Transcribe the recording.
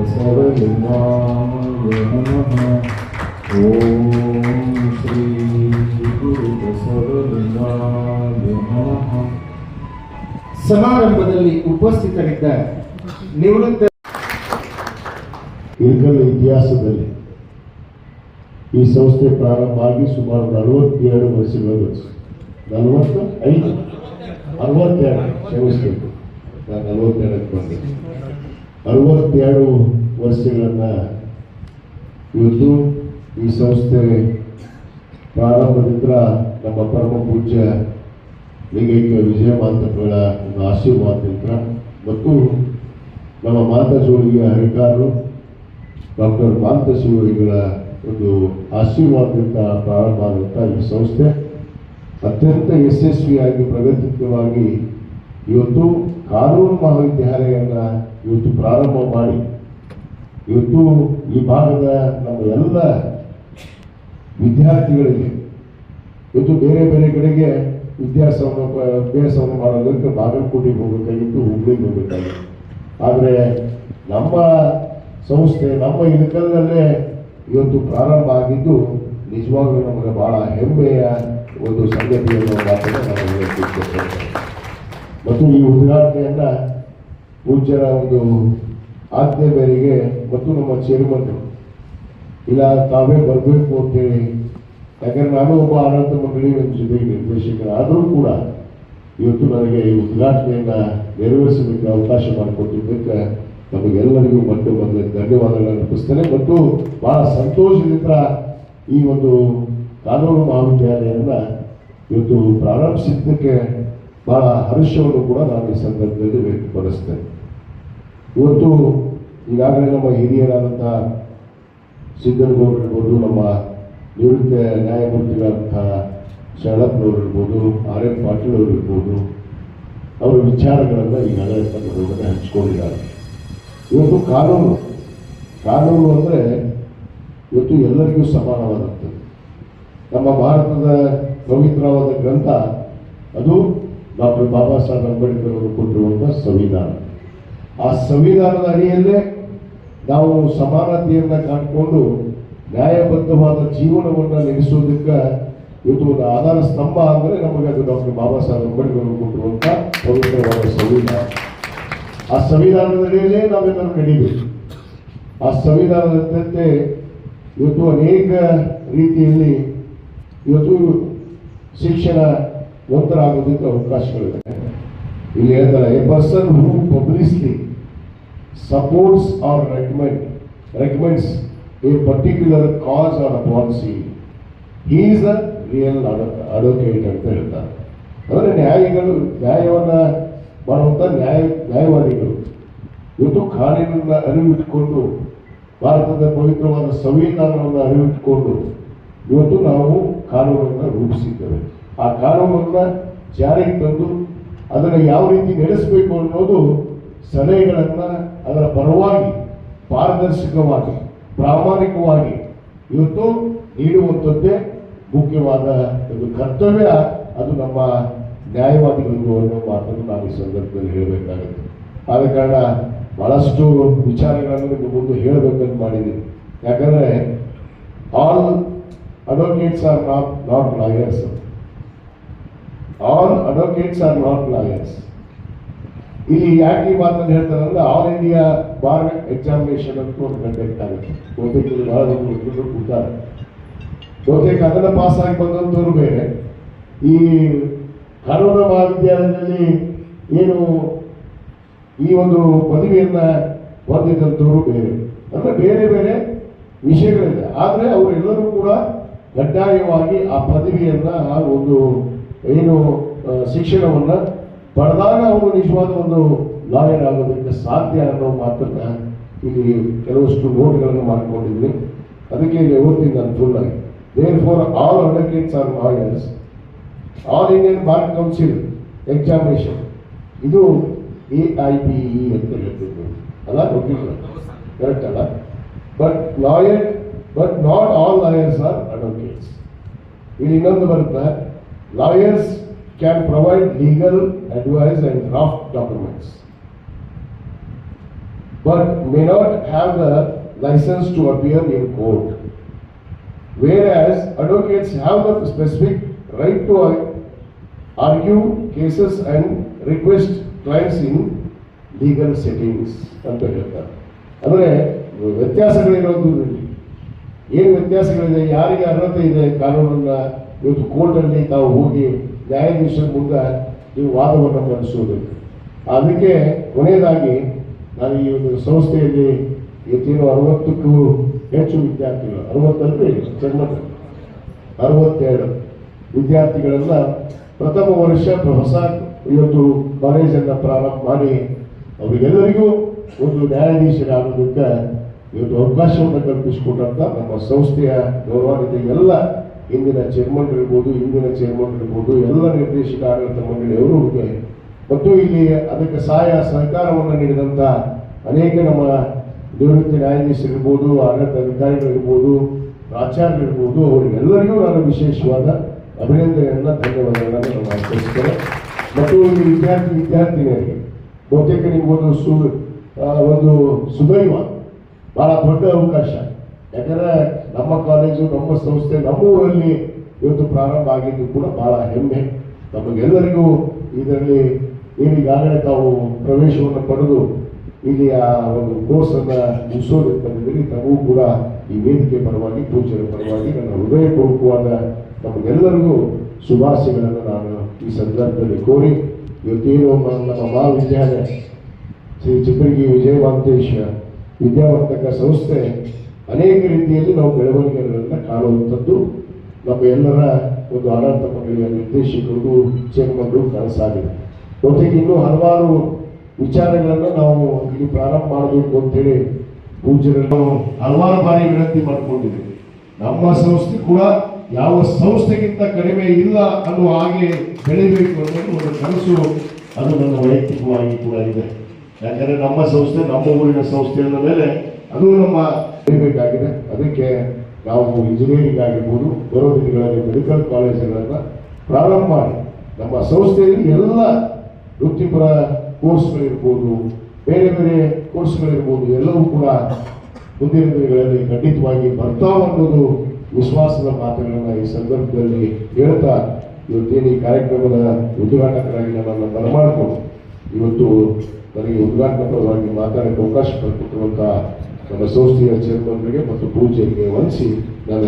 ಬಸವಲಿಂಗಾಯ ನಮಃ ಓಂ ಶ್ರೀ ಗುರು ಬಸವಲಿಂಗಾಯ ನಮಃ ಸಮಾರಂಭದಲ್ಲಿ ಉಪಸ್ಥಿತರಿದ್ದ ನಿವೃತ್ತ ಇರ್ಗಲ ಇತಿಹಾಸದಲ್ಲಿ ಈ ಸಂಸ್ಥೆ ಪ್ರಾರಂಭ ಆಗಿ ಸುಮಾರು ನಲವತ್ತೆರಡು ವರ್ಷಗಳ ನಲವತ್ತ ಐದು ಅರವತ್ತೆರಡು, ಕ್ಷಮಿಸಬೇಕು. ನಲವತ್ತೆರಡಕ್ಕೆ ಅರವತ್ತೆರಡು ವರ್ಷಗಳನ್ನ ಇವತ್ತು ಈ ಸಂಸ್ಥೆ ಪ್ರಾರಂಭದಿಂದ ನಮ್ಮ ಪರಮ ಪೂಜ್ಯ ಲಿಂಗೈಕ್ಯ ವಿಜಯ ಮಾತಗಳ ಒಂದು ಆಶೀರ್ವಾದದಿಂದ ಮತ್ತು ನಮ್ಮ ಮಾತಾಜೋಳಿಗೆ ಹರಿಕಾರರು ಡಾಕ್ಟರ್ ಮಾಂತಶಿವರಿಗಳ ಒಂದು ಆಶೀರ್ವಾದದಿಂದ ಪ್ರಾರಂಭ ಆದಂಥ ಈ ಸಂಸ್ಥೆ ಅತ್ಯಂತ ಯಶಸ್ವಿಯಾಗಿ ಪ್ರಗತಿತವಾಗಿ ಇವತ್ತು ಕಾನೂನು ಮಹಾವಿದ್ಯಾಲಯವನ್ನು ಇವತ್ತು ಪ್ರಾರಂಭ ಮಾಡಿ, ಇವತ್ತು ಈ ಭಾಗದ ನಮ್ಮ ಎಲ್ಲ ವಿದ್ಯಾರ್ಥಿಗಳಿಗೆ, ಇವತ್ತು ಬೇರೆ ಬೇರೆ ಕಡೆಗೆ ವಿದ್ಯಾಸವನ್ನು ಅಭ್ಯಾಸವನ್ನು ಮಾಡೋದಕ್ಕೆ ಬಾಗಲಕೋಟೆಗೆ ಹೋಗಬೇಕಾಗಿತ್ತು, ಹುಬ್ಳಿಗೆ ಹೋಗಬೇಕಾಗಿತ್ತು. ಆದರೆ ನಮ್ಮ ಸಂಸ್ಥೆ, ನಮ್ಮ ಇಳಕಲ್ನಲ್ಲೇ ಇವತ್ತು ಪ್ರಾರಂಭ ಆಗಿದ್ದು, ನಿಜವಾಗ್ಲೂ ನಮಗೆ ಭಾಳ ಹೆಮ್ಮೆಯ ಒಂದು ಸಂಗತಿಯನ್ನು ಮಾತನ್ನು ನಾನು ಇಷ್ಟಪಡ್ತೇನೆ ಮತ್ತು ಈ ಉದ್ಘಾಟನೆಯನ್ನ ಪೂಜ್ಯರ ಒಂದು ಆಜ್ಞೆ ಮೇರೆಗೆ ಮತ್ತು ನಮ್ಮ ಚೇರ್ಮನ್ ಇಲ್ಲ, ತಾವೇ ಬರಬೇಕು ಅಂತೇಳಿ. ಯಾಕಂದ್ರೆ ನಾನು ಒಬ್ಬ ಆಡಳಿತ ಮಂಡಳಿ ನಮ್ಮ ಜೊತೆಗೆ ನಿರ್ದೇಶಕರ ಆದರೂ ಕೂಡ ಇವತ್ತು ನನಗೆ ಈ ಉದ್ಘಾಟನೆಯನ್ನ ನೆರವೇರಿಸಲಿಕ್ಕೆ ಅವಕಾಶ ಮಾಡಿಕೊಟ್ಟಿದ್ದಕ್ಕೆ ನಮಗೆಲ್ಲರಿಗೂ ಮತ್ತೆ ಮೊದಲು ಧನ್ಯವಾದಗಳನ್ನು ಅರ್ಪಿಸ್ತೇನೆ. ಮತ್ತು ಬಹಳ ಸಂತೋಷದಿಂದ ಈ ಒಂದು ಕಾನೂನು ಮಹಾವಿದ್ಯಾಲಯವನ್ನು ಇವತ್ತು ಪ್ರಾರಂಭಿಸಿದ್ದಕ್ಕೆ ಬಹಳ ಹರ್ಷವನ್ನು ಕೂಡ ನಾನು ಈ ಸಂದರ್ಭದಲ್ಲಿ ವ್ಯಕ್ತಪಡಿಸ್ತೇನೆ. ಇವತ್ತು ಈಗಾಗಲೇ ನಮ್ಮ ಹಿರಿಯರಾದಂಥ ಸಿದ್ದನಗೌಡರಿರ್ಬೋದು ನಮ್ಮ ನಿವೃತ್ತ ನ್ಯಾಯಮೂರ್ತಿಗಳಂತಹ ಶರಣಪ್ಪನವರಿರ್ಬೋದು ಆರ್ ಎಂ ಪಾಟೀಲ್ ಅವ್ರಿರ್ಬೋದು ಅವರ ವಿಚಾರಗಳನ್ನು ಈಗಾಗಲೇ ತಮ್ಮೊಳಗಡೆ ಹಂಚ್ಕೊಂಡಿದ್ದಾರೆ. ಇವತ್ತು ಕಾನೂನು ಕಾನೂನು ಅಂದರೆ ಇವತ್ತು ಎಲ್ಲರಿಗೂ ಸಮಾನವಾದಂಥದ್ದು. ನಮ್ಮ ಭಾರತದ ಪವಿತ್ರವಾದ ಗ್ರಂಥ, ಅದು ಡಾಕ್ಟರ್ ಬಾಬಾ ಸಾಹೇಬ್ ಅಂಬೇಡ್ಕರ್ ಅವರು ಕೊಟ್ಟಿರುವಂಥ ಸಂವಿಧಾನ. ಆ ಸಂವಿಧಾನದ ಅಡಿಯಲ್ಲೇ ನಾವು ಸಮಾನತೆಯನ್ನ ಕಾಣ್ಕೊಂಡು ನ್ಯಾಯಬದ್ಧವಾದ ಜೀವನವನ್ನು ನಡೆಸೋದಕ್ಕೆ ಇವತ್ತು ಒಂದು ಆಧಾರ ಸ್ತಂಭ ಅಂದರೆ ನಮಗೆ ಅದು ಡಾಕ್ಟರ್ ಬಾಬಾ ಸಾಹೇಬ್ ಅಂಬೇಡ್ಕರ್ ಅವರು ಕೊಟ್ಟಿರುವಂಥ ಪವಿತ್ರವಾದ ಸಂವಿಧಾನ. ಆ ಸಂವಿಧಾನದ ಅಡಿಯಲ್ಲೇ ನಾವೆಲ್ಲರೂ ನಡೀಬೇಕು. ಆ ಸಂವಿಧಾನದಂತೆ ಇವತ್ತು ಅನೇಕ ರೀತಿಯಲ್ಲಿ ಇವತ್ತು ಶಿಕ್ಷಣ ಒಂದರಾಗೋದಕ್ಕೆ ಅವಕಾಶಗಳಿವೆ ಇಲ್ಲಿ ಹೇಳ್ತಾರೆ a person who publicly supports or recommend recommends a particular cause or a policy is a real advocate ಅಂತ ಹೇಳ್ತಾರೆ. ಅಂದರೆ ನ್ಯಾಯಿಗಳು, ನ್ಯಾಯವನ್ನು ಮಾಡುವಂಥ ನ್ಯಾಯ, ನ್ಯಾಯವಾದಿಗಳು ಇವತ್ತು ಕಾನೂನನ್ನು ಅರಿವಿಟ್ಟುಕೊಂಡು ಭಾರತದ ಪವಿತ್ರವಾದ ಸಂವಿಧಾನವನ್ನು ಅರಿವಿಟ್ಟುಕೊಂಡು ಇವತ್ತು ನಾವು ಕಾನೂನನ್ನು ರೂಪಿಸಿದ್ದೇವೆ. ಆ ಕಾನೂನನ್ನ ಜಾರಿಗೆ ತಂದು ಅದನ್ನು ಯಾವ ರೀತಿ ನಡೆಸಬೇಕು ಅನ್ನೋದು ಸಲಹೆಗಳನ್ನು ಅದರ ಪರವಾಗಿ ಪಾರದರ್ಶಕವಾಗಿ, ಪ್ರಾಮಾಣಿಕವಾಗಿ ಇವತ್ತು ನೀಡುವಂಥದ್ದೇ ಮುಖ್ಯವಾದ ಒಂದು ಕರ್ತವ್ಯ. ಅದು ನಮ್ಮ ನ್ಯಾಯವಾದಿಗಳಿಗೂ ಅನ್ನೋ ಮಾತನ್ನು ನಾವು ಈ ಸಂದರ್ಭದಲ್ಲಿ ಹೇಳಬೇಕಾಗುತ್ತೆ. ಆದ ಕಾರಣ ಬಹಳಷ್ಟು ವಿಚಾರಗಳನ್ನು ನಿಮ್ಮ ಮುಂದೆ ಹೇಳಬೇಕಂತ ಮಾಡಿದ್ದೀನಿ ಯಾಕಂದ್ರೆ all advocates are not not lawyers all advocates are not lawyers ಇಲ್ಲಿ ಯಾಕೆ ಈ ಮಾತನ್ನು ಹೇಳ್ತಾರೆ ಅಂದ್ರೆ ಆಲ್ ಇಂಡಿಯಾ ಬಾರ್ ಎಕ್ಸಾಮಿನೇಷನ್ ಅಂತ ಒಂದು ಕಂಡಕ್ಟ್ ಆಗುತ್ತೆ ಬಹುತೇಕ ಬಹಳ ಜನ ಹುಡುಗರು ಕೂತಾರೆ. ಬಹುತೇಕ ಪಾಸ್ ಆಗಿ ಬಂದಂಥವ್ರು ಬೇರೆ. ಈ ಕಾನೂನು ಮಹಾವಿದ್ಯಾಲಯದಲ್ಲಿ ಏನು ಈ ಒಂದು ಪದವಿಯನ್ನ ಹೊಂದಿದಂಥವರು ಬೇರೆ. ಅಂದ್ರೆ ಬೇರೆ ಬೇರೆ ವಿಷಯಗಳಿದೆ. ಆದರೆ ಅವರೆಲ್ಲರೂ ಕೂಡ ಕಡ್ಡಾಯವಾಗಿ ಆ ಪದವಿಯನ್ನ ಒಂದು ಏನು ಶಿಕ್ಷಣವನ್ನು ಪಡೆದಾಗ ಅವರು ನಿಜವಾದ ಒಂದು ಲಾಯರ್ ಆಗೋದಕ್ಕೆ ಸಾಧ್ಯ ಅನ್ನೋ ಮಾತನ್ನ ಇಲ್ಲಿ ಕೆಲವಷ್ಟು ನೋಟ್ಗಳನ್ನು ಮಾಡಿಕೊಂಡಿದ್ವಿ ಅದಕ್ಕೆ ಇಲ್ಲಿ ಓದ್ತೀನಿ ನಾನು ಫುಲ್ ಆಗಿ there. For all advocates are lawyers all Indian bar council examination ಇದು ಎ ಐ ಬಿ ಇ ಅಂತ ಹೇಳ್ತಿದ್ರು ಅಲ್ಲ, ಗೊತ್ತಿಲ್ಲ. ಕರೆಕ್ಟ್ ಅಲ್ಲ? But lawyer but not all lawyers are advocates ಇಲ್ಲಿ ಇನ್ನೊಂದು ಬರುತ್ತೆ? Lawyers can provide legal advice and draft documents but may not have the license to appear in court. Whereas advocates have the specific right to argue cases and request clients in legal settings ಅಂತ ಹೇಳ್ತಾರೆ ಅಂದ್ರೆ ವ್ಯತ್ಯಾಸಗಳಿರೋದು ಇಲ್ಲಿ. ಏನು ವ್ಯತ್ಯಾಸಗಳಿದೆ ಯಾರಿಗೆ ಅರ್ಹತೆ ಇದೆ ಕಾನೂನನ್ನ ಇವತ್ತು ಕೋರ್ಟಲ್ಲಿ ತಾವು ಹೋಗಿ ನ್ಯಾಯಾಧೀಶರ ಮುಂದೆ ನೀವು ವಾದವನ್ನು ಮಂಡಿಸೋದಕ್ಕೆ ಅದಕ್ಕೆ ಕೊನೆಯದಾಗಿ ನಾನು ಈ ಒಂದು ಸಂಸ್ಥೆಯಲ್ಲಿ ಇವತ್ತೇನು ಅರವತ್ತಕ್ಕೂ ಹೆಚ್ಚು ವಿದ್ಯಾರ್ಥಿಗಳು ಅರವತ್ತಲ್ರಿ ಜನ್ಮದ ಅರವತ್ತೆರಡು ವಿದ್ಯಾರ್ಥಿಗಳೆಲ್ಲ ಪ್ರಥಮ ವರ್ಷ ಹೊಸ ಇವತ್ತು ಕಾಲೇಜನ್ನು ಪ್ರಾರಂಭ ಮಾಡಿ ಅವರಿಗೆಲ್ಲರಿಗೂ ಒಂದು ನ್ಯಾಯಾಧೀಶರಾಗೋದಕ್ಕೆ ಇವತ್ತು ಅವಕಾಶವನ್ನು ಕಲ್ಪಿಸಿಕೊಟ್ಟಂಥ ನಮ್ಮ ಸಂಸ್ಥೆಯ ಗೌರವಾನ್ವಿತ ಎಲ್ಲ ಇಂದಿನ ಚೇರ್ಮನ್ ಇರ್ಬೋದು, ಇಂದಿನ ಚೇರ್ಮನ್ ಇರ್ಬೋದು, ಎಲ್ಲ ನಿರ್ದೇಶಕ ಆಡಳಿತ ಮಂಡಳಿಯವರಿಗೆ ಮತ್ತು ಇಲ್ಲಿ ಅದಕ್ಕೆ ಸಹಾಯ ಸಹಕಾರವನ್ನು ನೀಡಿದಂತ ಅನೇಕ ನಮ್ಮ ನಿವೃತ್ತಿ ನ್ಯಾಯಾಧೀಶರಿರ್ಬೋದು, ಆಡಳಿತ ಅಧಿಕಾರಿಗಳಿರ್ಬೋದು, ಪ್ರಾಚಾರ್ಯರಿರ್ಬೋದು, ಅವರಿಗೆಲ್ಲರಿಗೂ ನಾನು ವಿಶೇಷವಾದ ಅಭಿನಂದನೆಯನ್ನ, ಧನ್ಯವಾದಗಳನ್ನು ನಾನು ಆಚರಿಸ್ತೇನೆ ಮತ್ತು ಈ ವಿದ್ಯಾರ್ಥಿ, ವಿದ್ಯಾರ್ಥಿನಿಯರಿಗೆ, ಬಹುತೇಕ ನಿಮ್ಗೊಂದು ಸು ಒಂದು ಸುದೈವ ಬಹಳ ದೊಡ್ಡ ಅವಕಾಶ. ಯಾಕಂದ್ರೆ ನಮ್ಮ ಕಾಲೇಜು, ನಮ್ಮ ಸಂಸ್ಥೆ, ನಮ್ಮ ಊರಲ್ಲಿ ಇವತ್ತು ಪ್ರಾರಂಭ ಆಗಿದ್ದು ಕೂಡ ಬಹಳ ಹೆಮ್ಮೆ. ನಮಗೆಲ್ಲರಿಗೂ ಇದರಲ್ಲಿ ಏನು ಈಗಾಗಲೇ ತಾವು ಪ್ರವೇಶವನ್ನು ಪಡೆದು ಇಲ್ಲಿ ಆ ಒಂದು ಕೋರ್ಸ್ ಅನ್ನ ಮುಗಿಸೋದಕ್ಕೆ ತಮಗೂ ಕೂಡ ಈ ವೇದಿಕೆ ಪರವಾಗಿ, ಪೂಜೆಯ ಪರವಾಗಿ ನನ್ನ ಹೃದಯ ಹೃದಯಪೂರ್ವಕವಾದ ನಮಗೆಲ್ಲರಿಗೂ ಶುಭಾಶಯಗಳನ್ನು ನಾನು ಈ ಸಂದರ್ಭದಲ್ಲಿ ಕೋರಿ, ಇವತ್ತೇನು ನಮ್ಮ ಮಹಾವಿದ್ಯಾಲಯ ಶ್ರೀ ಚಿತ್ರಗಿ ವಿಜಯವಾಂತೇಶ ವಿದ್ಯಾವರ್ಧಕ ಸಂಸ್ಥೆ ಅನೇಕ ರೀತಿಯಲ್ಲಿ ನಾವು ಬೆಳವಣಿಗೆಗಳನ್ನು ಕಾಣುವಂಥದ್ದು. ನಮ್ಮ ಎಲ್ಲರ ಒಂದು ಆಡಳಿತ ಮಂಡಳಿಯ ನಿರ್ದೇಶಕರು ಚೇರ್ಮನ್ಗಳು ಕನಸಾಗಿದೆ. ಜೊತೆಗೆ ಇನ್ನೂ ಹಲವಾರು ವಿಚಾರಗಳನ್ನು ನಾವು ಇಲ್ಲಿ ಪ್ರಾರಂಭ ಮಾಡಬೇಕು ಅಂತೇಳಿ ಪೂಜ್ಯರನ್ನು ಹಲವಾರು ಬಾರಿ ವಿನಂತಿ ಮಾಡಿಕೊಂಡಿದ್ದೀವಿ ನಮ್ಮ ಸಂಸ್ಥೆ ಕೂಡ ಯಾವ ಸಂಸ್ಥೆಗಿಂತ ಕಡಿಮೆ ಇಲ್ಲ ಅನ್ನುವ ಹಾಗೆ ಬೆಳಿಬೇಕು ಅನ್ನೋದು ಒಂದು ಕನಸು, ಅದು ನನ್ನ ವೈಯಕ್ತಿಕವಾಗಿ ಕೂಡ ಇದೆ. ಯಾಕಂದ್ರೆ ನಮ್ಮ ಸಂಸ್ಥೆ, ನಮ್ಮ ಊರಿನ ಸಂಸ್ಥೆ ಅಂದ ಮೇಲೆ ಅದು ನಮ್ಮ ಬೆಳಿಬೇಕಾಗಿದೆ ಅದಕ್ಕೆ ನಾವು ಇಂಜಿನಿಯರಿಂಗ್ ಆಗಿರ್ಬೋದು ಬರೋ ದಿನಗಳಲ್ಲಿ ಮೆಡಿಕಲ್ ಕಾಲೇಜುಗಳನ್ನು ಪ್ರಾರಂಭ ಮಾಡಿ. ನಮ್ಮ ಸಂಸ್ಥೆಯಲ್ಲಿ ಎಲ್ಲ ವೃತ್ತಿಪರ ಕೋರ್ಸ್ಗಳಿರ್ಬೋದು ಬೇರೆ ಬೇರೆ ಕೋರ್ಸ್ಗಳಿರ್ಬೋದು ಎಲ್ಲವೂ ಕೂಡ ಮುಂದಿನ ದಿನಗಳಲ್ಲಿ ಖಂಡಿತವಾಗಿ ಬರ್ತಾವ ಅನ್ನೋದು ವಿಶ್ವಾಸದ ಮಾತುಗಳನ್ನು ಈ ಸಂದರ್ಭದಲ್ಲಿ ಹೇಳ್ತಾ ಇವತ್ತೇನು ಈ ಕಾರ್ಯಕ್ರಮದ ಉದ್ಘಾಟಕರಾಗಿ ನನ್ನನ್ನು ಬರಮಾಡಿಕೊಂಡು ಇವತ್ತು ನನಗೆ ಉದ್ಘಾಟನಾ ಪರವಾಗಿ ಮಾತಾಡಕ್ಕೆ ಅವಕಾಶ ಕಲ್ಪಿಸಿರುವಂತಹ ನಮ್ಮ ಸಂಸ್ಥೆಯ ಚೇರ್ಮನ್ಗಳಿಗೆ ಮತ್ತು ಪೂಜೆಗೆ ವಂದಿಸಿ